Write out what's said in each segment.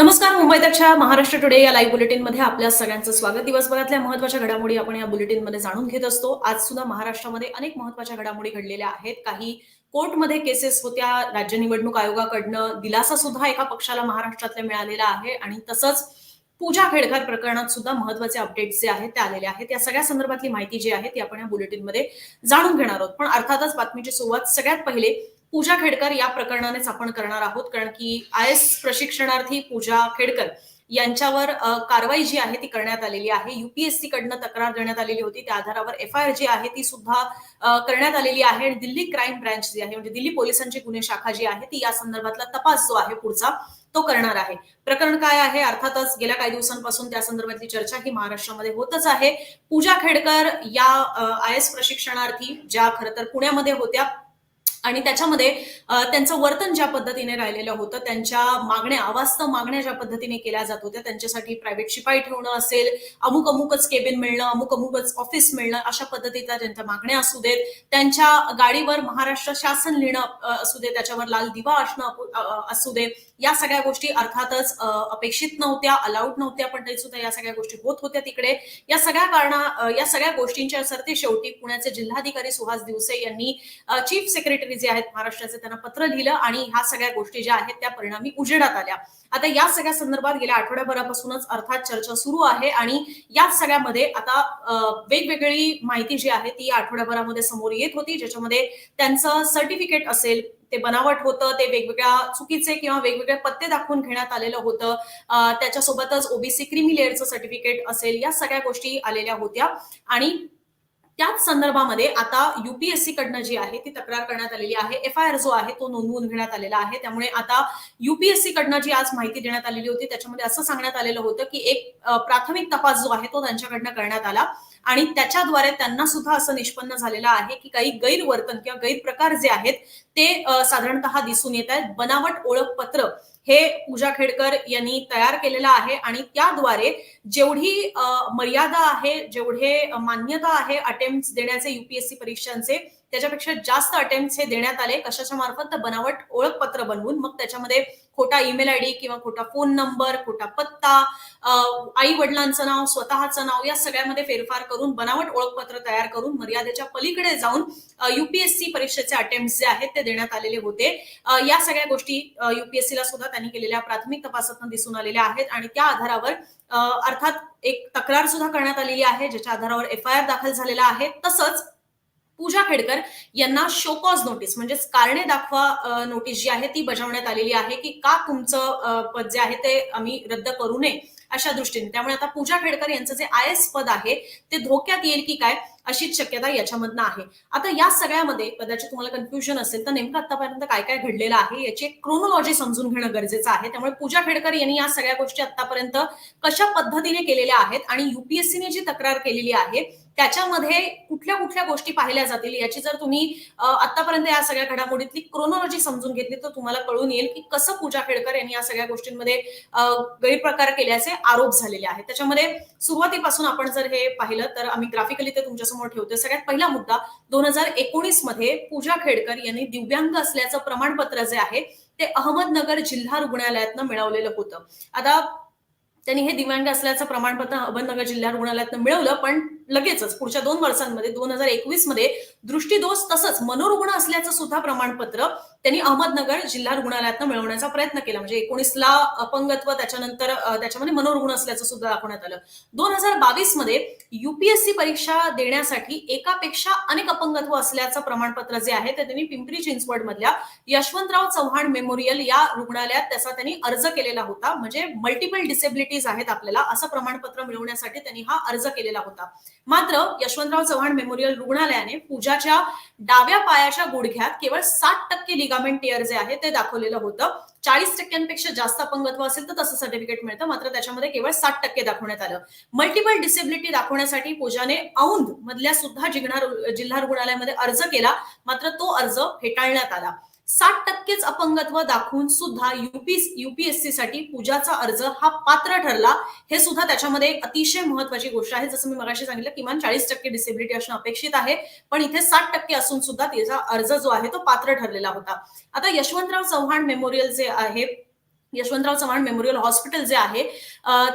नमस्कार मुंबईतच्या महाराष्ट्र टुडे या लाईव्ह बुलेटिनमध्ये आपल्या सगळ्यांचं स्वागत. दिवसभरातल्या महत्त्वाच्या घडामोडी आपण या बुलेटिनमध्ये जाणून घेत असतो. आज सुद्धा महाराष्ट्रामध्ये अनेक महत्त्वाच्या घडामोडी घडलेल्या आहेत. काही कोर्टमध्ये केसेस होत्या. राज्य निवडणूक आयोगाकडनं दिलासा सुद्धा एका पक्षाला महाराष्ट्रातल्या मिळालेला आहे आणि तसंच पूजा खेडकर प्रकरणात सुद्धा महत्त्वाचे अपडेट जे आहेत ते आलेले आहेत. या सगळ्या संदर्भातली माहिती जी आहे ती आपण या बुलेटिनमध्ये जाणून घेणार आहोत. पण अर्थातच बातमीची सुरुवात सगळ्यात पहिले पूजा खेडकर या प्रकरणानेच आपण करणार आहोत. कारण की आय एस प्रशिक्षणार्थी पूजा खेडकर यांच्यावर कारवाई जी आहे ती करण्यात आलेली आहे. युपीएससी कडनं तक्रार देण्यात आलेली होती. त्या आधारावर एफ आय आर जी आहे ती सुद्धा करण्यात आलेली आहे. आणि दिल्ली क्राईम ब्रँच जी आहे म्हणजे दिल्ली पोलिसांची गुन्हे शाखा जी आहे ती या संदर्भातला तपास जो आहे पुढचा तो करणार आहे. प्रकरण काय आहे? अर्थातच गेल्या काही दिवसांपासून त्या संदर्भातली चर्चा ही महाराष्ट्रामध्ये होतच आहे. पूजा खेडकर या आय एस प्रशिक्षणार्थी ज्या खरं तर पुण्यामध्ये होत्या आणि त्याच्यामध्ये त्यांचं वर्तन ज्या पद्धतीने राहिलेलं होतं त्यांच्या मागण्या अवास्तव मागण्या ज्या पद्धतीने केल्या जात होत्या त्यांच्यासाठी प्रायव्हेट शिपाई ठेवणं असेल अमुक अमुकच केबिन मिळणं अमुक अमुकच ऑफिस मिळणं अशा पद्धतीच्या त्यांच्या मागण्या असू देत त्यांच्या गाडीवर महाराष्ट्र शासन लिहिणं असू दे त्याच्यावर लाल दिवा असणं असू दे या सगळ्या गोष्टी अर्थातच अपेक्षित नव्हत्या अलाउड नव्हत्या पण तरी सुद्धा या सगळ्या गोष्टी होत होत्या तिकडे. या सगळ्या कारणा या सगळ्या गोष्टींच्या सरते शेवटी पुण्याचे जिल्हाधिकारी सुहास दिवसे यांनी चीफ सेक्रेटरी जे आहेत महाराष्ट्राचे त्यांना पत्र लिहिलं आणि ह्या सगळ्या गोष्टी ज्या आहेत त्या परिणामी उजेडात आल्या. आता या सगळ्या संदर्भात गेल्या आठवड्याभरापासूनच अर्थात चर्चा सुरू आहे आणि या सगळ्यामध्ये आता वेगवेगळी माहिती जी आहे ती आठवड्याभरामध्ये समोर येत होती ज्याच्यामध्ये त्यांचं सर्टिफिकेट असेल ते बनावट होतं ते वेगवेगळ्या चुकीचे किंवा वेगवेगळे पत्ते दाखवून घेण्यात आलेलं होतं. त्याच्यासोबतच ओबीसी क्रिमी लेअरचं सर्टिफिकेट असेल या सगळ्या गोष्टी आलेल्या होत्या. आणि त्याच संदर्भामध्ये आता युपीएससी कडनं जी आहे ती तक्रार करण्यात आलेली आहे. एफ आय आर जो आहे तो नोंदवून घेण्यात आलेला आहे. त्यामुळे आता युपीएससी कडनं जी आज माहिती देण्यात आलेली होती त्याच्यामध्ये असं सांगण्यात आलेलं होतं की एक प्राथमिक तपास जो आहे तो त्यांच्याकडनं करण्यात आला. आणि त्याच्याद्वारे त्यांना सुद्धा असं निष्पन्न झालेलं आहे की काही गैरवर्तन किंवा गैरप्रकार जे आहेत ते साधारणतः दिसून येत आहेत. बनावट ओळखपत्र हे पूजा खेडकर यांनी तयार केलेलं आहे आणि त्याद्वारे जेवढी मर्यादा आहे जेवढे मान्यता आहे अटेम्प्ट देण्याचे युपीएससी परीक्षांचे त्याच्यापेक्षा जास्त अटेम्प्ट हे देण्यात आले. कशाच्या मार्फत? तर बनावट ओळखपत्र बनवून. मग त्याच्यामध्ये खोटा ईमेल आयडी किंवा खोटा फोन नंबर खोटा पत्ता आई वडिलांचं नाव स्वतःचं नाव या सगळ्यामध्ये फेरफार करून बनावट ओळखपत्र तयार करून मर्यादेच्या पलीकडे जाऊन युपीएससी परीक्षेचे अटेम्प्ट जे आहेत ते देण्यात आलेले होते. या सगळ्या गोष्टी युपीएससीला सुद्धा त्यांनी केलेल्या प्राथमिक तपासातून दिसून आलेल्या आहेत आणि त्या आधारावर अर्थात एक तक्रार सुद्धा करण्यात आलेली आहे ज्याच्या आधारावर एफ आय आर दाखल झालेला आहे. तसंच पूजा खेडकर यांना शोकॉज नोटीस म्हणजेच कारणे दाखवा नोटीस जी आहे ती बजावण्यात आलेली आहे की का तुमचं पद जे आहे ते आम्ही रद्द करू नये अशा दृष्टीने. त्यामुळे आता पूजा खेडकर यांचं जे आय एस पद आहे ते धोक्यात येईल की काय? अशीच शक्यता याच्यामधनं आहे. आता या सगळ्यामध्ये कदाचित तुम्हाला कन्फ्युजन असेल तर नेमकं आतापर्यंत काय काय घडलेलं आहे याची एक क्रोनोलॉजी समजून घेणं गरजेचं आहे. त्यामुळे पूजा खेडकर यांनी या सगळ्या गोष्टी आतापर्यंत कशा पद्धतीने केलेल्या आहेत आणि युपीएससीने जी तक्रार केलेली आहे त्याच्यामध्ये कुठल्या कुठल्या गोष्टी पाहिल्या जातील याची जर तुम्ही आतापर्यंत या सगळ्या घडामोडीतली क्रोनॉलॉजी समजून घेतली तर तुम्हाला कळून येईल की कसं पूजा खेडकर यांनी या सगळ्या गोष्टींमध्ये गैरप्रकार केल्याचे आरोप झालेले आहेत. त्याच्यामध्ये सुरुवातीपासून आपण जर हे पाहिलं तर आम्ही ग्राफिकली ते तुमच्यासमोर ठेवतोय सगळ्यात पहिला मुद्दा दोन हजार एकोणीसमध्ये पूजा खेडकर यांनी दिव्यांग असल्याचं प्रमाणपत्र जे आहे ते अहमदनगर जिल्हा रुग्णालयातनं मिळवलेलं होतं. आता त्यांनी हे दिव्यांग असल्याचं प्रमाणपत्र अहमदनगर जिल्हा रुग्णालयातनं मिळवलं पण लगेचच पुढच्या दोन वर्षांमध्ये दोन हजार एकवीसमध्ये दृष्टीदोष तसंच मनोरुग्ण असल्याचं सुद्धा प्रमाणपत्र त्यांनी अहमदनगर जिल्हा रुग्णालयातनं मिळवण्याचा प्रयत्न केला. म्हणजे एकोणीसला अपंगत्व त्याच्यानंतर त्याच्यामध्ये मनोरुग्ण असल्याचं सुद्धा दाखवण्यात आलं. दोन हजार बावीसमध्ये युपीएससी परीक्षा देण्यासाठी एकापेक्षा अनेक अपंगत्व असल्याचं प्रमाणपत्र जे आहे ते त्यांनी पिंपरी चिंचवड मधल्या यशवंतराव चव्हाण मेमोरियल या रुग्णालयात त्याचा त्यांनी अर्ज केलेला होता. म्हणजे मल्टिपल डिसेबिलिटीज आहेत आपल्याला असं प्रमाणपत्र मिळवण्यासाठी त्यांनी हा अर्ज केलेला होता. मात्र यशवंतराव चव्हाण मेमोरियल रुग्णालयाने पूजाच्या डाव्या पायाच्या गुडघ्यात केवळ साठ टक्के लिगामेंट टिअर जे आहे ते दाखवलेलं होतं. चाळीस टक्क्यांपेक्षा जास्त अपंगत्व असेल तर तसं सर्टिफिकेट मिळतं. मात्र त्याच्यामध्ये केवळ साठ टक्के दाखवण्यात आलं. मल्टिपल डिसेबिलिटी दाखवण्यासाठी पूजाने औंध मधल्या सुद्धा जिल्हा जिल्हा रुग्णालयामध्ये अर्ज केला. मात्र तो अर्ज फेटाळण्यात आला. साठ टक्केच अपंगत्व दाखवून सुद्धा युपी युपीएससी साठी पूजाचा अर्ज हा पात्र ठरला. हे सुद्धा त्याच्यामध्ये एक अतिशय महत्वाची गोष्ट आहे. जसं मी मगाशी सांगितलं किमान चाळीस टक्के डिसेबिलिटी असणं अपेक्षित आहे. पण इथे साठ टक्के असून सुद्धा तिचा अर्ज जो आहे तो पात्र ठरलेला होता. आता यशवंतराव चव्हाण मेमोरियल जे आहे यशवंतराव चव्हाण मेमोरियल हॉस्पिटल जे आहे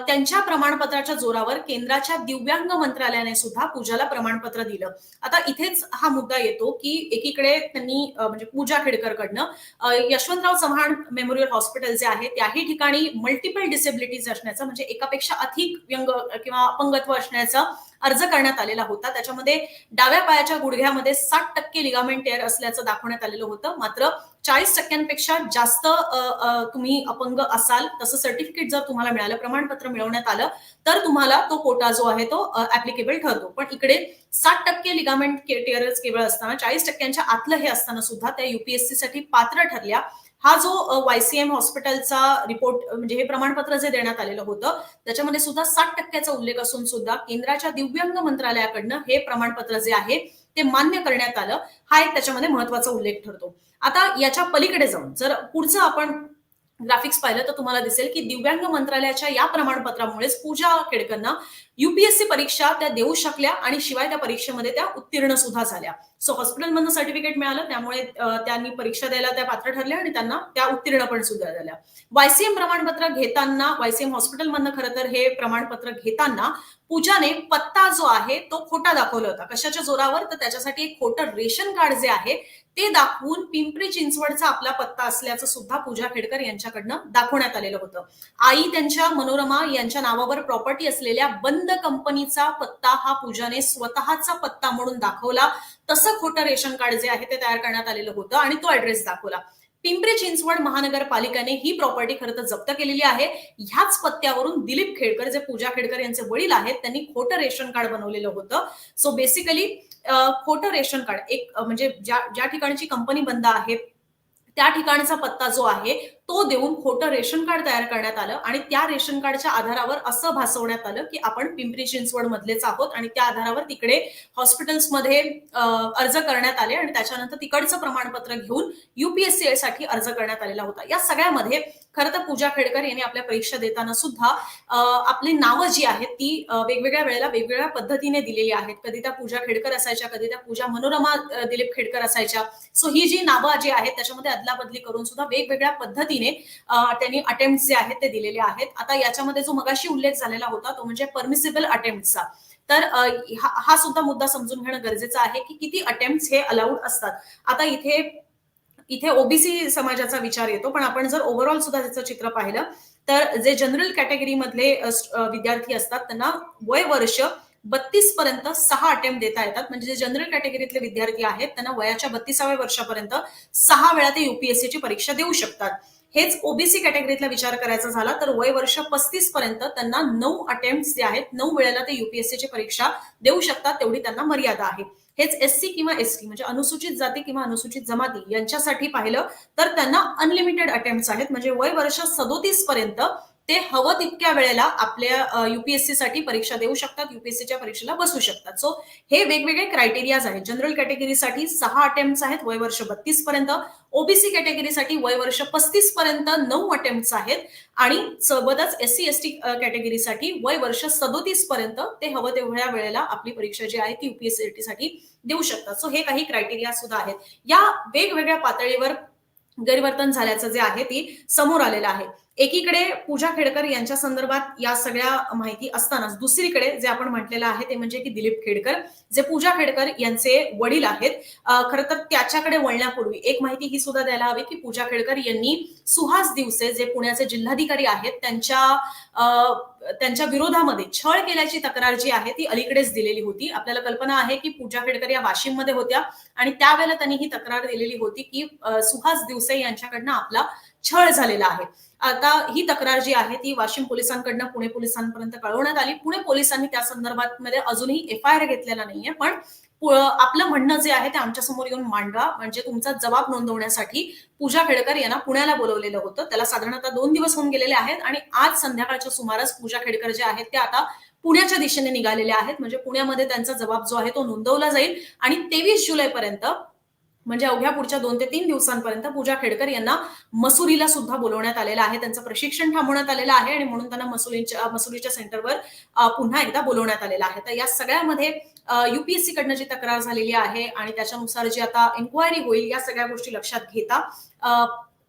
त्यांच्या प्रमाणपत्राच्या जोरावर केंद्राच्या दिव्यांग मंत्रालयाने सुद्धा पूजाला प्रमाणपत्र दिलं. आता इथेच हा मुद्दा येतो की एकीकडे त्यांनी म्हणजे पूजा खेडकरकडनं यशवंतराव चव्हाण मेमोरियल हॉस्पिटल जे आहे त्याही ठिकाणी मल्टिपल डिसेबिलिटीज असण्याचं म्हणजे एकापेक्षा अधिक व्यंग किंवा अपंगत्व असण्याचा अर्ज करण्यात आलेला होता. त्याच्यामध्ये डाव्या पायाच्या गुडघ्यामध्ये साठ टक्के लिगामेंट टेअर असल्याचं दाखवण्यात आलेलं होतं. मात्र चाळीस टक्क्यांपेक्षा जास्त तुम्ही अपंग असाल तसं सर्टिफिकेट जर तुम्हाला मिळालं प्रमाणपत्र मिळवण्यात आलं तर तुम्हाला तो कोटा जो आहे तो ऍप्लिकेबल ठरतो. पण इकडे साठ टक्के लिगामेंट टेअरच केवळ असताना चाळीस टक्क्यांच्या आतलं हे असताना सुद्धा त्या युपीएससी साठी पात्र ठरल्या. हा जो वायसीएम हॉस्पिटलचा रिपोर्ट म्हणजे हे प्रमाणपत्र जे देण्यात आलेलं होतं त्याच्यामध्ये सुद्धा साठ टक्क्याचा उल्लेख असून सुद्धा केंद्राच्या दिव्यांग मंत्रालयाकडनं हे प्रमाणपत्र जे आहे ते मान्य करण्यात आलं. हा एक त्याच्यामध्ये महत्त्वाचा उल्लेख ठरतो. आता याच्या पलीकडे जाऊन जर पुढचं आपण ग्राफिक्स पाहिलं तर तुम्हाला दिसेल की दिव्यांग मंत्रालयाच्या या प्रमाणपत्रामुळेच पूजा खेडकरना युपीएससी परीक्षा त्या देऊ शकल्या आणि शिवाय त्या परीक्षेमध्ये त्या उत्तीर्ण सुद्धा झाल्या. सो हॉस्पिटलमधनं सर्टिफिकेट मिळालं त्यामुळे त्यांनी परीक्षा द्यायला त्या पात्र ठरल्या आणि त्यांना त्या उत्तीर्ण पण सुद्धा झाल्या. वायसीएम प्रमाणपत्र घेताना वायसीएम हॉस्पिटलमधनं खरं तर हे प्रमाणपत्र घेताना पूजाने पत्ता जो आहे तो खोटा दाखवला होता. कशाच्या जोरावर? तर त्याच्यासाठी एक खोटं रेशन कार्ड जे आहे ते दाखवून पिंपरी चिंचवडचा आपला पत्ता असल्याचं सुद्धा पूजा खेडकर यांच्याकडनं दाखवण्यात आलेलं होतं. आई त्यांच्या मनोरमा यांच्या नावावर प्रॉपर्टी असलेल्या बंद कंपनीचा पत्ता हा पूजाने स्वतःचा पत्ता म्हणून दाखवला. तसं खोटं रेशन कार्ड जे आहे ते तयार करण्यात आलेलं होतं आणि तो ऍड्रेस दाखवला. पिंपरी चिंचवड महानगरपालिकेने ही प्रॉपर्टी खरं तर जप्त केलेली आहे. ह्याच पत्त्यावरून दिलीप खेडकर जे पूजा खेडकर यांचे वडील आहेत त्यांनी खोटं रेशन कार्ड बनवलेलं होतं. सो बेसिकली खोटं रेशन कार्ड एक म्हणजे ज्या ज्या ठिकाणची कंपनी बंद आहे त्या ठिकाणचा पत्ता जो आहे तो देऊन खोटं रेशन कार्ड तयार करण्यात आलं आणि त्या रेशन कार्डच्या आधारावर असं भासवण्यात आलं की आपण पिंपरी चिंचवड मधलेच आहोत आणि त्या आधारावर तिकडे हॉस्पिटल्समध्ये अर्ज करण्यात आले आणि त्याच्यानंतर तिकडचं प्रमाणपत्र घेऊन युपीएससी साठी अर्ज करण्यात आलेला होता. या सगळ्यामध्ये खरं तर पूजा खेडकर यांनी आपल्या परीक्षा देताना सुद्धा आपली नावं जी आहेत ती वेगवेगळ्या वेळेला वेगवेगळ्या पद्धतीने दिलेली आहेत. कधी त्या पूजा खेडकर असायच्या कधी त्या पूजा मनोरमा दिलीप खेडकर असायच्या. सो ही जी नावं जी आहेत त्याच्यामध्ये अदलाबदली करून सुद्धा वेगवेगळ्या पद्धती पद्धतीने त्यांनी अटेम्प्ट जे आहेत ते दिलेले आहेत. आता याच्यामध्ये जो मगाशी उल्लेख झालेला होता तो म्हणजे परमिसिबल अटेम्प्टचा तर हा सुद्धा मुद्दा समजून घेणं गरजेचं आहे की किती अटेम्प्ट हे अलाउड असतात. आता इथे इथे ओबीसी समाजाचा विचार येतो पण आपण जर ओव्हरऑल सुद्धा त्याचं चित्र पाहिलं तर जे जनरल कॅटेगरी मधले विद्यार्थी असतात त्यांना वय वर्ष बत्तीस पर्यंत सहा अटेम्प्ट देता येतात. म्हणजे जे जनरल कॅटेगरीतले विद्यार्थी आहेत त्यांना वयाच्या बत्तीसाव्या वर्षापर्यंत सहा वेळा ते युपीएससीची परीक्षा देऊ शकतात. हेच ओबीसी कॅटेगरीतला विचार करायचा झाला तर वय वर्ष पस्तीस पर्यंत त्यांना नऊ अटेम्प्ट जे आहेत नऊ वेळेला ते युपीएससीची परीक्षा देऊ शकतात तेवढी त्यांना मर्यादा आहे. हेच एससी किंवा एसटी म्हणजे अनुसूचित जाती किंवा अनुसूचित जमाती यांच्यासाठी पाहिलं तर त्यांना अनलिमिटेड अटेम्प्ट आहेत. म्हणजे वय वर्ष सदोतीस पर्यंत ते हवं तितक्या वेळेला आपल्या युपीएससी साठी परीक्षा देऊ शकतात युपीएससीच्या परीक्षेला बसू शकतात. सो हे वेगवेगळे क्रायटेरियाज आहेत. जनरल कॅटेगरीसाठी सहा अटेम्प्ट आहेत वय वर्ष बत्तीस पर्यंत. ओबीसी कॅटेगरीसाठी वय वर्ष पस्तीस पर्यंत नऊ अटेम्प्ट आहेत. आणि सोबतच एस सी एस टी कॅटेगरीसाठी वय वर्ष सदोतीस पर्यंत ते हवं तेवढ्या वेळेला आपली परीक्षा जी आहे ती युपीएससी साठी देऊ शकतात. सो हे काही क्रायटेरिया सुद्धा आहेत. या वेगवेगळ्या पातळीवर गैरवर्तन झाल्याचं जे आहे ती समोर आलेलं आहे. एकीकडे पूजा खेडकर यांच्या संदर्भात या सगळ्या माहिती असतानाच दुसरीकडे जे आपण म्हटलेलं आहे ते म्हणजे की दिलीप खेडकर जे पूजा खेडकर यांचे वडील आहेत खरं तर त्याच्याकडे वळण्यापूर्वी एक माहिती ही सुद्धा द्यायला हवी की पूजा खेडकर यांनी सुहास दिवसे जे पुण्याचे जिल्हाधिकारी आहेत त्यांच्या अ, त्यांच्या विरोधामध्ये छळ केल्याची तक्रार जी आहे ती अलीकडेच दिलेली होती. आपल्याला कल्पना आहे की पूजा खेडकर या वाशिममध्ये होत्या आणि त्यावेळेला त्यांनी ही तक्रार दिलेली होती की सुहास दिवसे यांच्याकडनं आपला छळ झालेला आहे. आता ही तक्रार जी आहे ती वाशिम पोलिसांकडनं पुणे पोलिसांपर्यंत कळवण्यात आली. पुणे पोलिसांनी त्या संदर्भात मध्ये अजूनही एफ आय आर घेतलेला नाहीये पण आपलं म्हणणं जे आहे ते आमच्यासमोर येऊन मांडवा म्हणजे तुमचा जबाब नोंदवण्यासाठी पूजा खेडकर यांना पुण्याला बोलवलेलं होतं. त्याला साधारणतः दोन दिवस होऊन गेलेले आहेत आणि आज संध्याकाळच्या सुमारास पूजा खेडकर जे आहेत ते आता पुण्याच्या दिशेने निघालेले आहेत. म्हणजे पुण्यामध्ये त्यांचा जबाब जो आहे तो नोंदवला जाईल आणि तेवीस जुलैपर्यंत म्हणजे अवघ्या पुढच्या दोन ते तीन दिवसांपर्यंत पूजा खेडकर यांना मसुरीला सुद्धा बोलवण्यात आलेलं आहे. त्यांचं प्रशिक्षण थांबवण्यात आलेलं आहे आणि म्हणून त्यांना मसुरीच्या मसुरीच्या सेंटरवर पुन्हा एकदा बोलवण्यात आलेलं आहे. तर या सगळ्यामध्ये युपीएससी कडनं जी तक्रार झालेली आहे आणि त्याच्यानुसार जी आता इन्क्वायरी होईल या सगळ्या गोष्टी लक्षात घेता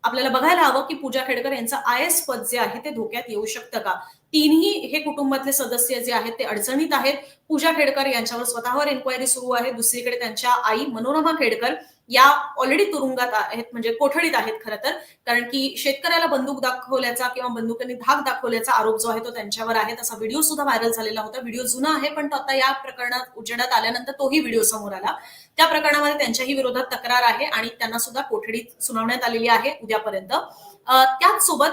आपल्याला बघायला हवं की पूजा खेडकर यांचं आय एस पद जे आहे ते धोक्यात येऊ शकतं का? तीनही हे कुटुंबातले सदस्य जे आहेत ते अडचणीत आहेत. पूजा खेडकर यांच्यावर स्वतःवर इन्क्वायरी सुरू आहे. दुसरीकडे त्यांच्या आई मनोरमा खेडकर या ऑलरेडी तुरुंगात आहेत म्हणजे कोठडीत आहेत खरं तर. कारण की शेतकऱ्याला बंदूक दाखवल्याचा किंवा बंदुकांनी धाक दाखवल्याचा आरोप जो आहे तो त्यांच्यावर आहे. तसा व्हिडिओ सुद्धा व्हायरल झालेला होता. व्हिडिओ जुना आहे पण तो आता या प्रकरणात उजेडात आल्यानंतर तोही व्हिडिओ समोर आला. त्या प्रकरणामध्ये त्यांच्याही विरोधात तक्रार आहे आणि त्यांना सुद्धा कोठडीत सुनावण्यात आलेली आहे उद्यापर्यंत. अं, त्याच सोबत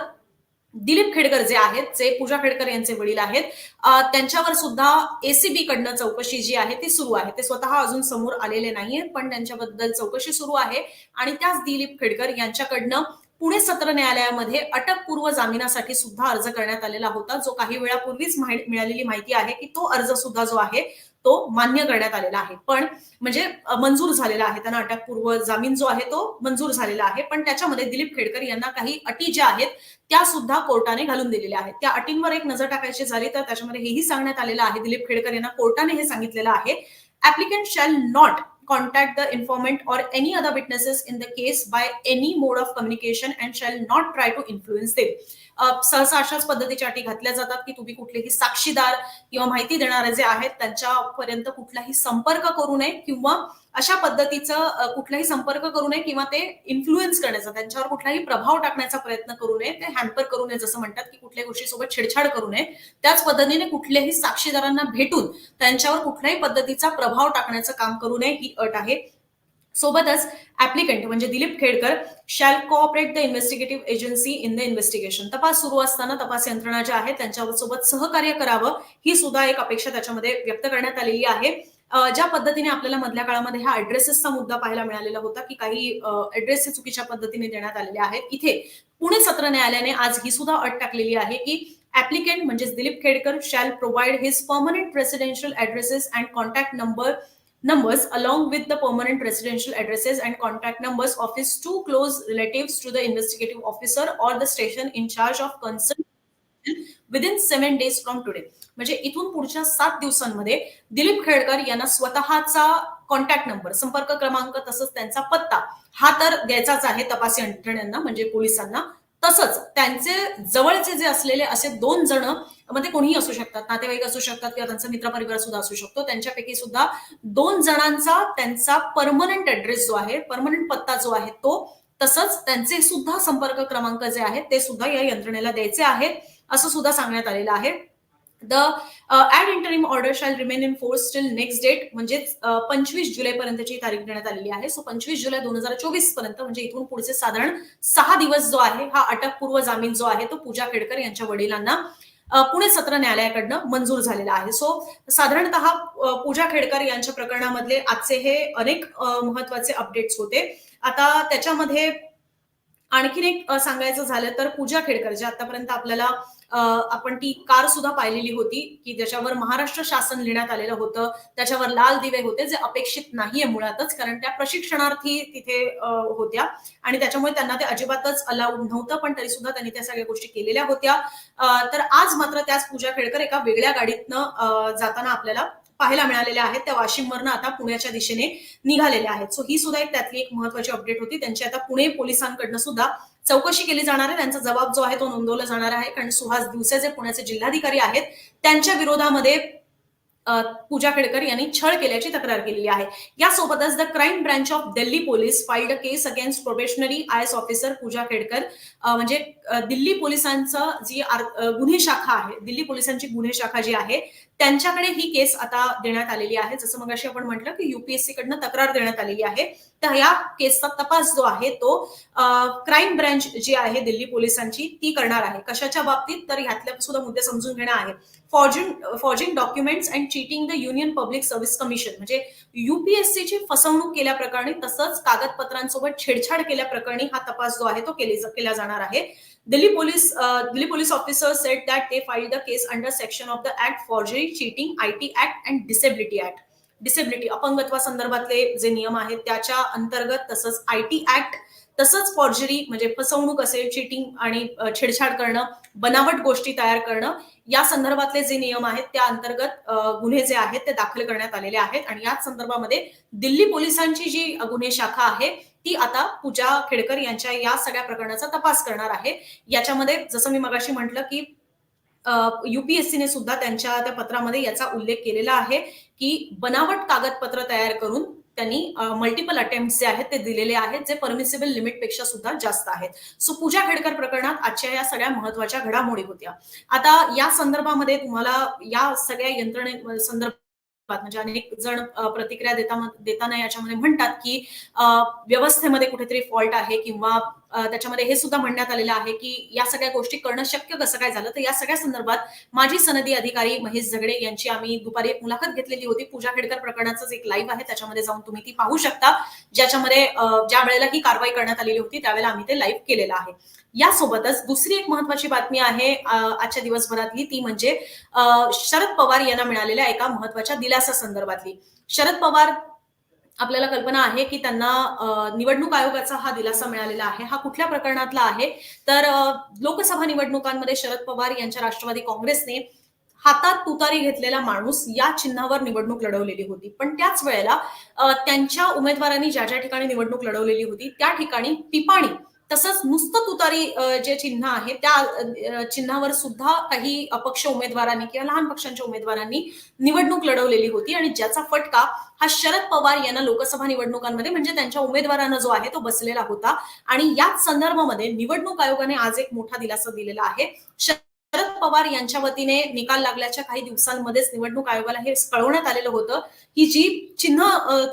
दिलीप खेडकर जे आहेत जे पूजा खेडकर यांचे वडील आहेत त्यांच्यावर सुद्धा एसीबी कडनं चौकशी जी आहे ती सुरू आहे. ते स्वतः अजून समोर आलेले नाहीयेत पण त्यांच्याबद्दल चौकशी सुरू आहे. आणि त्याच दिलीप खेडकर यांच्याकडनं पुणे सत्र न्यायालयामध्ये अटकपूर्व जामिनासाठी सुद्धा अर्ज करण्यात आलेला होता. जो काही वेळापूर्वीच माहि- मिळालेली माहिती आहे की तो अर्ज सुद्धा जो आहे तो मान्य करण्यात आलेला आहे. पण म्हणजे मंजूर झालेला आहे. त्यांना अटकपूर्व जामीन जो आहे तो मंजूर झालेला आहे. पण त्याच्यामध्ये दिलीप खेडकर यांना काही अटी ज्या आहेत त्या सुद्धा कोर्टाने घालून दिलेल्या आहेत. त्या अटींवर एक नजर टाकायची झाली तर त्याच्यामध्ये हेही सांगण्यात आलेलं आहे. दिलीप खेडकर यांना कोर्टाने हे सांगितलेलं आहे. Applicant shall not contact the informant or any other witnesses in the case by any mode of communication and shall not try to influence them. सहसा अशाच पद्धतीच्या अटी घातल्या जातात की तुम्ही कुठलेही साक्षीदार किंवा माहिती देणारे जे आहेत त्यांच्यापर्यंत कुठलाही संपर्क करू नये किंवा अशा पद्धतीचं कुठलाही संपर्क करू नये किंवा ते इन्फ्लुएन्स करण्याचा त्यांच्यावर कुठलाही प्रभाव टाकण्याचा प्रयत्न करू नये ते हॅम्पर करू नये जसं म्हणतात की कुठल्याही गोष्टीसोबत छेडछाड करू नये. त्याच पद्धतीने कुठल्याही साक्षीदारांना भेटून त्यांच्यावर कुठल्याही पद्धतीचा प्रभाव टाकण्याचं काम करू नये ही अट आहे. सोबतच ऍप्लिकंट म्हणजे Dilip Khedkar shall cooperate the investigative agency in the investigation तपास सुरू असताना तपास यंत्रणा ज्या आहेत त्यांच्यासोबत सहकार्य करावं ही सुद्धा एक अपेक्षा त्याच्यामध्ये व्यक्त करण्यात आलेली आहे. ज्या पद्धतीने आपल्याला मधल्या काळामध्ये हा ऍड्रेसेसचा मुद्दा पाहायला मिळालेला होता की काही ऍड्रेस चुकीच्या पद्धतीने देण्यात आलेले आहेत इथे पुणे सत्र न्यायालयाने आज ही सुद्धा अट टाकलेली आहे की ऍप्लिकेंट म्हणजेच Dilip Khedkar shall provide his permanent presidential addresses and contact number numbers along with the permanent residential addresses and contact numbers of his two close relatives to the investigative officer or the station in charge of concern within seven days from today म्हणजे इथून पुढच्या सात दिवसांमध्ये दिलीप खेडकर यांना स्वतःचा contact number संपर्क क्रमांक तसंच त्यांचा पत्ता हा तर द्यायचाच आहे तपास यंत्रणेंना म्हणजे पोलिसांना तसंच त्यांचे जवळचे जे असलेले असे दोन जणमध्ये कोणीही असू शकतात नातेवाईक असू शकतात किंवा त्यांचा मित्रपरिवार सुद्धा असू शकतो त्यांच्यापैकी सुद्धा दोन जणांचा त्यांचा परमनंट ऍड्रेस जो आहे परमनंट पत्ता जो आहे तो तसंच त्यांचे सुद्धा संपर्क क्रमांक जे आहेत ते सुद्धा या यंत्रणेला द्यायचे आहेत असं सुद्धा सांगण्यात आलेलं आहे. The ad interim order shall remain in force till next date म्हणजेच uh, पंचवीस जुलै पर्यंतची तारीख देण्यात आलेली आहे. सो पंचवीस जुलै दोन हजार चोवीसपर्यंत म्हणजे इथून पुढचे साधारण सहा दिवस जो आहे हा अटकपूर्व जामीन जो आहे तो पूजा खेडकर यांच्या वडिलांना uh, पुणे सत्र न्यायालयाकडनं मंजूर झालेला आहे. सो साधारणतः uh, पूजा खेडकर यांच्या प्रकरणामधले आजचे हे अनेक महत्त्वाचे अपडेट्स होते. आता त्याच्यामध्ये आणखीन एक सांगायचं झालं तर पूजा खेडकर जे आतापर्यंत आपल्याला आपण ती कार सुद्धा पाहिलेली होती की ज्याच्यावर महाराष्ट्र शासन लिहिण्यात आलेलं होतं त्याच्यावर लाल दिवे होते जे अपेक्षित नाहीये मुळातच कारण त्या प्रशिक्षणार्थी तिथे होत्या. आणि त्याच्यामुळे त्यांना ते अजिबातच अलाउड नव्हतं पण तरी सुद्धा त्यांनी त्या सगळ्या गोष्टी केलेल्या होत्या. तर आज मात्र त्याच पूजा खेडकर एका वेगळ्या गाडीतनं अ, जाताना आपल्याला पाहायला मिळालेल्या आहेत. त्या वाशिमवरनं आता पुण्याच्या दिशेने निघालेल्या आहेत. सो ही सुद्धा एक त्यातली एक महत्वाची अपडेट होती. त्यांची आता पुणे पोलिसांकडनं सुद्धा चौकशी केली जाणार आहे. त्यांचा जबाब जो आहे तो नोंदवला जाणार आहे. कारण सुहास दिवसे जे पुण्याचे जिल्हाधिकारी आहेत त्यांच्या विरोधामध्ये पूजा खेडकर यांनी छळ केल्याची तक्रार केलेली आहे. यासोबतच the crime branch of Delhi police filed a case against probationary I S officer Pooja Khedkar. म्हणजे दिल्ली पोलिसांचं जी गुन्हे शाखा आहे दिल्ली पोलिसांची गुन्हे शाखा जी आहे त्यांच्याकडे ही केस आता देण्यात आलेली आहे. जसं मग अशी आपण म्हटलं की युपीएससी कडनं तक्रार देण्यात आलेली आहे. तर या केसचा तपास जो आहे तो क्राईम ब्रँच जी आहे दिल्ली पोलिसांची ती करणार आहे. कशाच्या बाबतीत? तर ह्यातल्या सुद्धा मुद्दे समजून घेणं आहे. Forging forging documents and cheating the union public service commission. म्हणजे युपीएससीची फसवणूक केल्या प्रकरणी तसंच कागदपत्रांसोबत छेडछाड केल्या प्रकरणी हा तपास जो आहे तो केला जाणार आहे. Delhi police Delhi police officer said that ते they the case under section of the act forgery cheating Cheating, IT act and disability act disability अपंगत्वा संदर्भातले जे नियम आहेत त्याच्या अंतर्गत तसंच आय टी ऍक्ट तसंच फॉर्जरी म्हणजे फसवणूक असेल चिटिंग आणि छेडछाड करणं बनावट गोष्टी तयार करणं या संदर्भातले जे नियम आहेत त्या अंतर्गत गुन्हे जे आहेत ते दाखल करण्यात आलेले आहेत. आणि याच संदर्भामध्ये दिल्ली पोलिसांची जी गुन्हे शाखा आहे ती आता पूजा खेडकर यांच्या या सगळ्या प्रकरणाचा तपास करणार आहे. याच्यामध्ये जसं मी मगाशी म्हटलं की युपीएससीने सुद्धा त्यांच्या त्या पत्रामध्ये याचा उल्लेख केलेला आहे की बनावट कागदपत्र तयार करून त्यांनी मल्टिपल अटेम्प्ट जे आहेत ते दिलेले आहेत जे परमिसिबल लिमिटपेक्षा सुद्धा जास्त आहेत. सो पूजा खेडकर प्रकरणात आजच्या या सगळ्या महत्त्वाच्या घडामोडी होत्या. आता या संदर्भामध्ये तुम्हाला या सगळ्या यंत्रणे संदर्भ म्हणजे अनेक जण प्रतिक्रिया देता देताना याच्यामध्ये म्हणतात की व्यवस्थेमध्ये कुठेतरी फॉल्ट आहे किंवा त्याच्यामध्ये हे सुद्धा म्हणण्यात आलेलं आहे की या सगळ्या गोष्टी करणं शक्य कसं काय झालं? तर या सगळ्या संदर्भात माजी सनदी अधिकारी महेश झगडे यांची आम्ही दुपारी एक मुलाखत घेतलेली होती. पूजा खेडकर प्रकरणाचं एक लाईव्ह आहे. त्याच्यामध्ये जाऊन तुम्ही ती पाहू शकता. ज्याच्यामध्ये ज्या वेळेला ही कारवाई करण्यात आलेली होती त्यावेळेला आम्ही ते लाईव्ह केलेलं आहे. यासोबतच दुसरी एक महत्वाची बातमी आहे आजच्या दिवसभरातली ती म्हणजे शरद पवार यांना मिळालेल्या एका महत्त्वाच्या दिलासा संदर्भातली. शरद पवार आपल्याला कल्पना आहे की त्यांना निवडणूक आयोगाचा हा दिलासा मिळालेला आहे हा कुठल्या प्रकरणातला आहे? तर लोकसभा निवडणुकांमध्ये शरद पवार यांच्या राष्ट्रवादी काँग्रेसने हातात तुतारी घेतलेला माणूस या चिन्हावर निवडणूक लढवलेली होती. पण त्याच वेळेला त्यांच्या उमेदवारांनी ज्या ज्या ठिकाणी निवडणूक लढवलेली होती त्या ठिकाणी पिपाणी तसंच नुसतं तुतारी जे चिन्ह आहे त्या चिन्हावर सुद्धा काही अपक्ष उमेदवारांनी किंवा लहान पक्षांच्या उमेदवारांनी निवडणूक लढवलेली होती आणि ज्याचा फटका हा शरद पवार यांना लोकसभा निवडणुकांमध्ये म्हणजे त्यांच्या उमेदवारांना जो आहे तो बसलेला होता. आणि याच संदर्भामध्ये निवडणूक आयोगाने आज एक मोठा दिलासा दिलेला आहे. शरद पवार यांच्या वतीने निकाल लागल्याच्या काही दिवसांमध्येच निवडणूक आयोगाला हे कळवण्यात आलेलं होतं की जी चिन्ह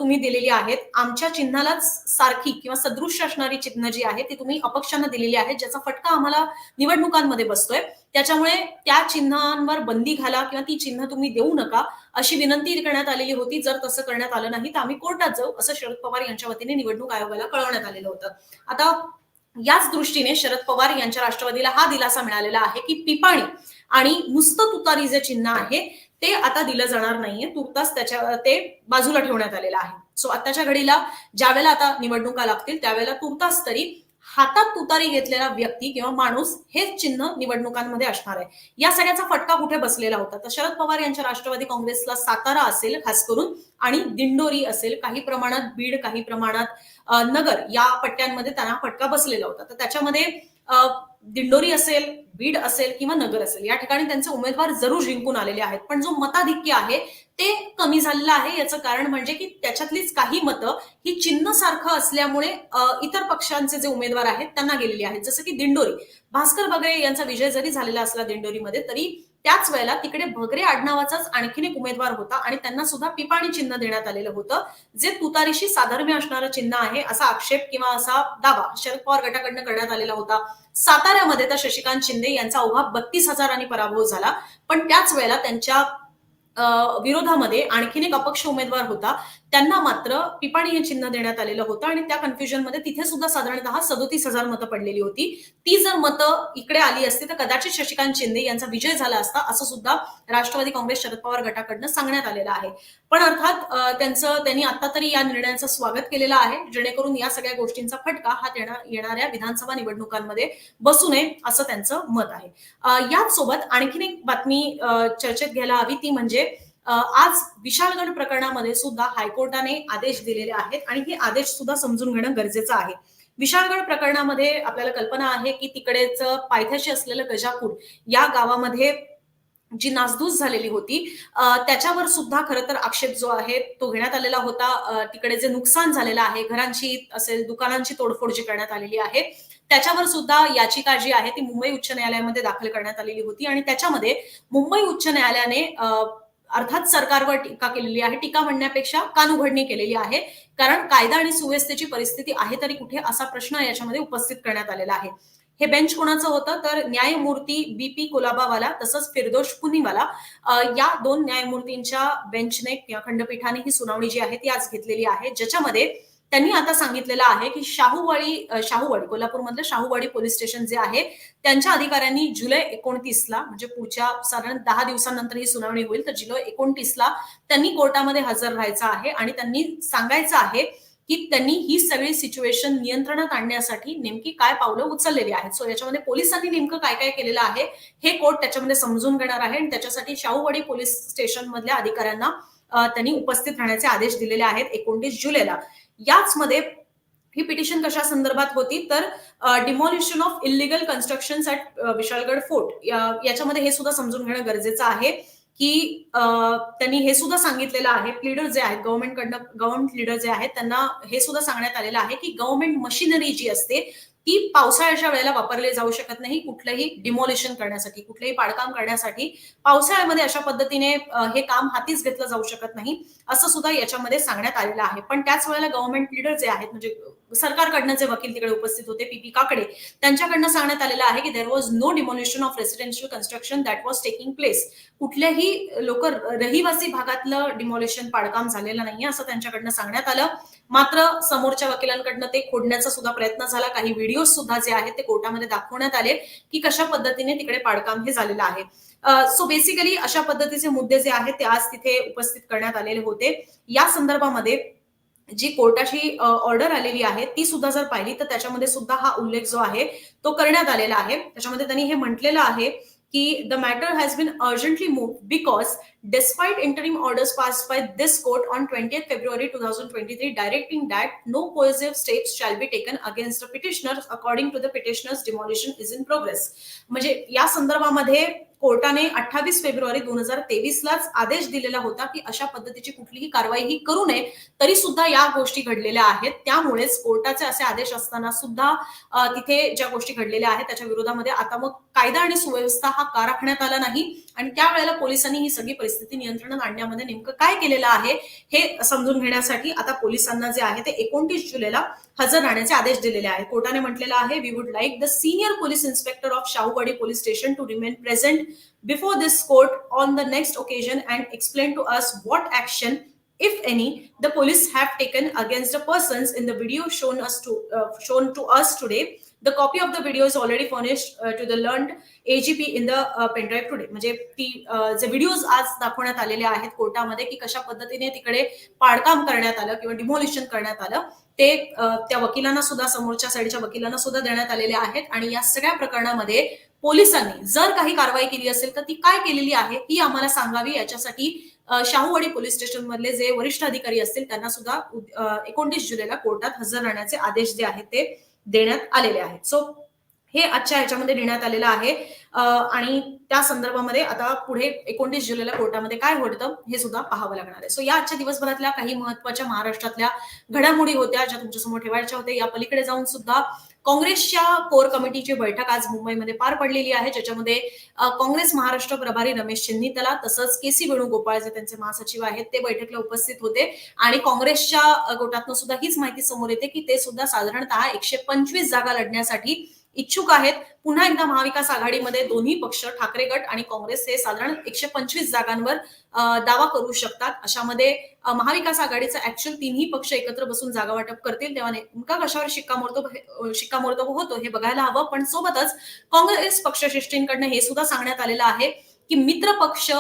तुम्ही दिलेली आहेत आमच्या चिन्हालाच सारखी किंवा सदृश असणारी चिन्ह जी आहे ती तुम्ही अपक्षांना दिलेली आहे ज्याचा फटका आम्हाला निवडणुकांमध्ये बसतोय. त्याच्यामुळे त्या चिन्हांवर बंदी घाला किंवा ती चिन्ह तुम्ही देऊ नका अशी विनंती करण्यात आलेली होती. जर तसं करण्यात आलं नाही तर आम्ही कोर्टात जाऊ असं शरद पवार यांच्या वतीने निवडणूक आयोगाला कळवण्यात आलेलं होतं. आता याच दृष्टीने शरद पवार यांच्या राष्ट्रवादीला हा दिलासा मिळालेला आहे की पिपाणी आणि नुसतं तुतारी जे चिन्ह आहे ते आता दिलं जाणार नाहीये. तुर्तास त्याच्या ते बाजूला ठेवण्यात आलेलं आहे. सो आताच्या घडीला ज्यावेळेला आता निवडणुका लागतील त्यावेळेला तुर्तास तरी हातात तुतारी घेतलेला व्यक्ती किंवा माणूस हेच चिन्ह निवडणुकांमध्ये असणार आहे. या सगळ्याचा फटका कुठे बसलेला होता? तर शरद पवार यांच्या राष्ट्रवादी काँग्रेसला सातारा असेल खास करून आणि दिंडोरी असेल काही प्रमाणात बीड काही प्रमाणात नगर या पट्ट्यांमध्ये त्यांना फटका बसलेला होता. तर त्याच्यामध्ये दिंडोरी असेल बीड असेल किंवा नगर असेल या ठिकाणी त्यांचे उमेदवार जरूर जिंकून आलेले आहेत. पण जो मताधिक्य आहे ते कमी झालेलं आहे. याचं कारण म्हणजे की त्याच्यातलीच काही मतं ही चिन्ह सारखं असल्यामुळे इतर पक्षांचे जे उमेदवार आहेत त्यांना गेलेली आहेत. जसं की दिंडोरी. भास्कर बगरे यांचा विजय जरी झालेला असला दिंडोरीमध्ये तरी त्याच वेळेला तिकडे भगरे आडनावाचाच आणखीन एक उमेदवार होता आणि त्यांना सुद्धा पिपाणी चिन्ह देण्यात आलेलं होतं. जे तुतारीशी साधर्म्य असणारं चिन्ह आहे असा आक्षेप किंवा असा दावा शरद पवार गटाकडनं करण्यात आलेला होता. साताऱ्यामध्ये तर शशिकांत शिंदे यांचा अवघा बत्तीस हजारांनी पराभव झाला. पण त्याच वेळेला त्यांच्या विरोधामध्ये आणखीन एक अपक्ष उमेदवार होता. त्यांना मात्र पिपाणी हे चिन्ह देण्यात आलेलं होतं आणि त्या कन्फ्युजनमध्ये तिथे सुद्धा साधारणतः सदोतीस हजार मतं पडलेली होती. ती जर मतं इकडे आली असती तर कदाचित शशिकांत शिंदे यांचा विजय झाला असता असं सुद्धा राष्ट्रवादी काँग्रेस शरद पवार गटाकडनं सांगण्यात आलेलं आहे. पण अर्थात त्यांचं त्यांनी आता तरी या निर्णयाचं स्वागत केलेलं आहे. जेणेकरून या सगळ्या गोष्टींचा फटका हा येणाऱ्या विधानसभा निवडणुकांमध्ये बसू नये असं त्यांचं मत आहे. याच सोबत आणखीन एक बातमी चर्चेत घ्यायला हवी ती म्हणजे आज विशालगड प्रकरणामध्ये सुद्धा हायकोर्टाने आदेश दिलेले आहेत आणि हे आदेश सुद्धा समजून घेणं गरजेचं आहे. विशाळगड प्रकरणामध्ये आपल्याला कल्पना आहे की तिकडेच पायथ्याशी असलेलं गजापूर या गावामध्ये जी नासधूस झालेली होती त्याच्यावर सुद्धा खरं तर आक्षेप जो आहे तो घेण्यात आलेला होता. तिकडे जे नुकसान झालेलं आहे घरांची असेल दुकानांची तोडफोड जी करण्यात आलेली आहे त्याच्यावर सुद्धा याचिका जी आहे ती मुंबई उच्च न्यायालयामध्ये दाखल करण्यात आलेली होती आणि त्याच्यामध्ये मुंबई उच्च न्यायालयाने अर्थात सरकारवर टीका केलेली आहे. टीका म्हणण्यापेक्षा कानउघडणी केलेली आहे. कारण कायदा आणि सुव्यवस्थेची परिस्थिती आहे तरी कुठे असा प्रश्न याच्यामध्ये उपस्थित करण्यात आलेला आहे. हे बेंच कोणाचं होतं? तर न्यायमूर्ती बी पी कोलाबावाला तसंच फिरदोश पुनीवाला. या दोन न्यायमूर्तींच्या बेंचने या खंडपीठाने ही सुनावणी जी आहे ती आज घेतलेली आहे. ज्याच्यामध्ये त्यांनी आता सांगितलेलं आहे की शाहूवाडी शाहूवाडी कोल्हापूरमधलं शाहूवाडी पोलीस स्टेशन जे आहे त्यांच्या अधिकाऱ्यांनी जुलै एकोणतीसला म्हणजे पुढच्या साधारण दहा दिवसांनंतर ही सुनावणी होईल तर जुलै एकोणतीसला त्यांनी कोर्टामध्ये हजर राहायचं आहे आणि त्यांनी सांगायचं आहे की त्यांनी ही सगळी सिच्युएशन नियंत्रणात आणण्यासाठी नेमकी काय पावलं उचललेली आहेत. सो याच्यामध्ये पोलिसांनी नेमकं काय काय केलेलं आहे हे कोर्ट त्याच्यामध्ये समजून घेणार आहे आणि त्याच्यासाठी शाहूवाडी पोलीस स्टेशन मधल्या अधिकाऱ्यांना त्यांनी उपस्थित राहण्याचे आदेश दिलेले आहेत एकोणतीस जुलैला. याच मध्ये ही पिटिशन कशा संदर्भात होती? तर demolition of illegal construction at Vishalgad fort. याच्यामध्ये हे सुद्धा समजून घेणं गरजेचं आहे की त्यांनी हे सुद्धा सांगितलेलं आहे. प्लीडर जे आहेत गव्हर्नमेंटकडनं गव्हर्नमेंट लीडर जे आहेत त्यांना हे सुद्धा सांगण्यात आलेलं आहे की गव्हर्नमेंट मशिनरी जी असते ती पावसाळ्याच्या वेळेला वापरली जाऊ शकत नाही कुठलंही डिमोलिशन करण्यासाठी कुठलंही पाडकाम करण्यासाठी. पावसाळ्यामध्ये अशा पद्धतीने हे काम हातीच घेतलं जाऊ शकत नाही असं सुद्धा याच्यामध्ये सांगण्यात आलेलं आहे. पण त्याच वेळेला गव्हर्नमेंट लिडर जे आहेत म्हणजे सरकारकडनं जे वकील तिकडे उपस्थित होते पीपी काकडे त्यांच्याकडनं सांगण्यात आलेलं आहे की there was no demolition of residential construction that was taking place कुठल्याही लोक रहिवासी भागातलं डिमॉलिशन पाडकाम झालेलं नाहीये असं त्यांच्याकडनं सांगण्यात आलं. मात्र समोरच्या वकिलांकडनं ते खोडण्याचा सुद्धा प्रयत्न झाला. काही व्हिडिओ सुद्धा जे आहेत ते कोर्टामध्ये दाखवण्यात आले की कशा पद्धतीने तिकडे पाडकाम हे झालेलं आहे. सो बेसिकली अशा पद्धतीचे मुद्दे जे आहेत ते आज तिथे उपस्थित करण्यात आलेले होते. या संदर्भामध्ये जी कोर्टाची ऑर्डर आलेली आहे ती सुद्धा जर पाहिली तर त्याच्यामध्ये सुद्धा हा उल्लेख जो आहे तो करण्यात आलेला आहे. त्याच्यामध्ये त्यांनी हे म्हटलेलं आहे की the matter has been urgently move because despite interim orders pass by this court on twenty February two thousand twenty three directing that no coercive steps shall be taken against the petitioner according to the petitioners demolition is in progress म्हणजे या संदर्भामध्ये कोर्टाने अठ्ठावीस February दोन हजार तेवीसलाच आदेश दिलेला होता की अशा पद्धतीची कुठलीही कारवाई ही करू नये तरी सुद्धा या गोष्टी घडलेल्या आहेत. त्यामुळेच कोर्टाचे असे आदेश असताना सुद्धा तिथे ज्या गोष्टी घडलेल्या आहेत त्याच्या विरोधामध्ये आता मग कायदा आणि सुव्यवस्था हा का राखण्यात आला नाही. आणि त्यावेळेला पोलिसांनी ही सगळी परिस्थिती नियंत्रणात आणण्यामध्ये नेमकं काय केलेलं आहे हे समजून घेण्यासाठी आता पोलिसांना जे आहे ते एकोणतीस जुलैला हजर राहण्याचे आदेश दिलेले आहेत. कोर्टाने म्हटलेलं आहे we would like the senior police inspector of Shahuwadi police station to remain present before this court on the next occasion and explain to us what action if any the police have taken against the persons in the video shown us to uh, shown to us today. The copy of the video is already furnished uh, to the learned AGP in the uh, pen drive today. म्हणजे ती uh, जे videos आज दाखवण्यात आलेले आहेत कोर्टामध्ये की कशा पद्धतीने तिकडे पाडकाम करण्यात आलं किंवा डिमोलिशन करण्यात आलं ते uh, त्या वकिलांना सुद्धा समोरच्या साईडच्या वकिलांना सुद्धा देण्यात आलेले आहेत. आणि या सगळ्या प्रकरणामध्ये पोलिसांनी जर काही कारवाई केली असेल तर ती काय केलेली आहे ती आम्हाला सांगावी. याच्यासाठी uh, शाहूवाडी पोलीस स्टेशन मधले जे वरिष्ठ अधिकारी असतील त्यांना सुद्धा एकोणतीस जुलैला कोर्टात हजर राहण्याचे आदेश जे आहेत ते देण्यात आलेले आहेत. सो हे आजच्या ह्याच्यामध्ये देण्यात आलेलं आहे. आणि त्या संदर्भामध्ये आता पुढे एकोणतीस जुलैला कोर्टामध्ये काय होतं हे सुद्धा पाहावं लागणार आहे. सो या आजच्या दिवसभरातल्या काही महत्त्वाच्या महाराष्ट्रातल्या घडामोडी होत्या ज्या तुमच्यासमोर ठेवायच्या होत्या. या पलीकडे जाऊन सुद्धा काँग्रेसच्या कोर कमिटीची बैठक आज मुंबईमध्ये पार पडलेली आहे ज्याच्यामध्ये काँग्रेस महाराष्ट्र प्रभारी रमेश चिन्नीतला तसंच के सी वेणुगोपाळ जे त्यांचे महासचिव आहेत ते बैठकीला उपस्थित होते. आणि काँग्रेसच्या गोटातनं सुद्धा हीच माहिती समोर येते की ते सुद्धा साधारणतः एकशे पंचवीस जागा लढण्यासाठी इच्छुक आहेत. पुन्हा एकदा महाविकास आघाडीमध्ये दोन्ही पक्ष ठाकरे गट आणि काँग्रेस हे साधारण एकशे पंचवीस जागांवर दावा करू शकतात. अशामध्ये महाविकास आघाडीचा ऍक्च्युअल तिन्ही पक्ष एकत्र बसून जागा वाटप करतील. तेव्हा नेमका कशावर शिक्कामोर्तब शिक्कामोर्तब होतो हे बघायला हवं. पण सोबतच काँग्रेस पक्षश्रेष्ठींकडनं हे सुद्धा सांगण्यात आलेलं आहे की मित्र पक्ष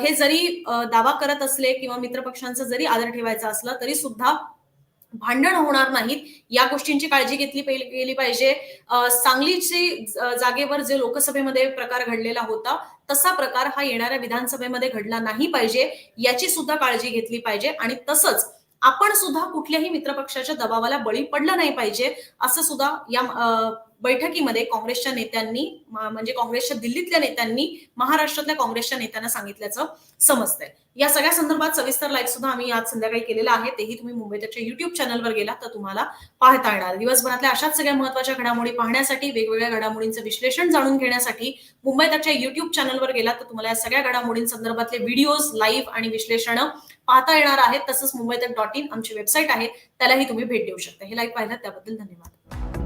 हे जरी दावा करत असले किंवा मित्रपक्षांचा जरी आदर ठेवायचा असला तरी सुद्धा भांडण होणार नाहीत या गोष्टींची काळजी घेतली गेली पाहिजे. सांगलीची जागेवर जे लोकसभेमध्ये प्रकार घडलेला होता तसा प्रकार हा येणाऱ्या विधानसभेमध्ये घडला नाही पाहिजे याची सुद्धा काळजी घेतली पाहिजे आणि तसंच आपण सुद्धा कुठल्याही मित्रपक्षाच्या दबावाला बळी पडलं नाही पाहिजे असं सुद्धा या अ, बैठकीमध्ये काँग्रेसच्या नेत्यांनी म्हणजे काँग्रेसच्या दिल्लीतल्या नेत्यांनी महाराष्ट्रातल्या काँग्रेसच्या नेत्यांना सांगितल्याचं समजतंय. या सगळ्या संदर्भात सविस्तर लाईव्ह सुद्धा आम्ही आज संध्याकाळी केलेला आहे. तेही तुम्ही मुंबईच्या युट्यूब चॅनलवर गेला तर तुम्हाला पाहता येणार. दिवसभरातल्या अशाच सगळ्या महत्त्वाच्या घडामोडी पाहण्यासाठी वेगवेगळ्या घडामोडींचं विश्लेषण जाणून घेण्यासाठी मुंबईच्या युट्यूब चॅनलवर गेला तर तुम्हाला या सगळ्या घडामोडींसंदर्भातले व्हिडिओज लाईव्ह आणि विश्लेषण पाहता येणार आहेत. तसंच मुंबई डॉट इन आमची वेबसाईट आहे. त्यालाही तुम्ही भेट देऊ शकता. हे लाईव्ह पाहिलं त्याबद्दल धन्यवाद.